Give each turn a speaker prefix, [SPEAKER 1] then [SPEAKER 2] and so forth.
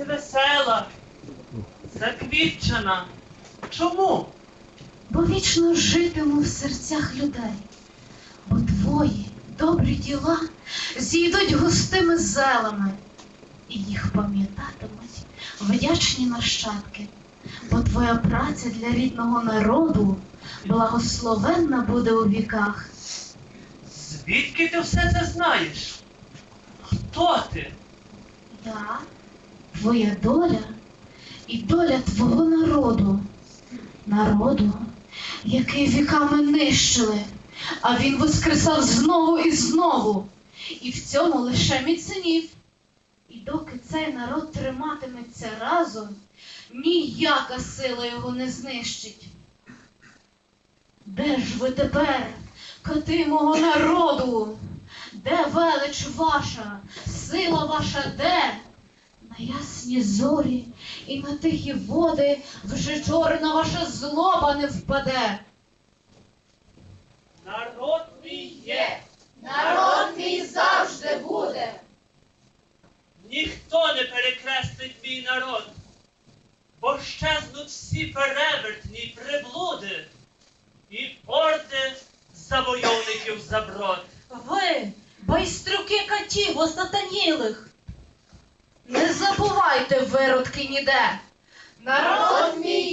[SPEAKER 1] ти весела, заквітчена. Чому?
[SPEAKER 2] бо вічно житиму в серцях людей, бо твої добрі діла зійдуть густими зелами, і їх пам'ятатимуть вдячні нащадки, бо твоя праця для рідного народу благословенна буде у віках.
[SPEAKER 1] Звідки ти все це знаєш? Хто ти?
[SPEAKER 2] Я, твоя доля і доля твого народу, народу, який віками нищили, а він воскресав знову і знову, і в цьому лише міцнів. І доки цей народ триматиметься разом, ніяка сила його не знищить. Де ж ви тепер, коти мого народу? Де велич ваша, сила ваша де? На ясні зорі і на тихі води вже чорна ваша злоба не впаде.
[SPEAKER 1] Народ мій є.
[SPEAKER 3] Народ мій завжди буде.
[SPEAKER 1] Ніхто не перекреслить мій народ, бо щезнуть всі перевертні приблуди і орди завойовників заброд.
[SPEAKER 4] Ви, байстрюки катів осатанілих, не забувайте виродки ніде.
[SPEAKER 3] Народ мій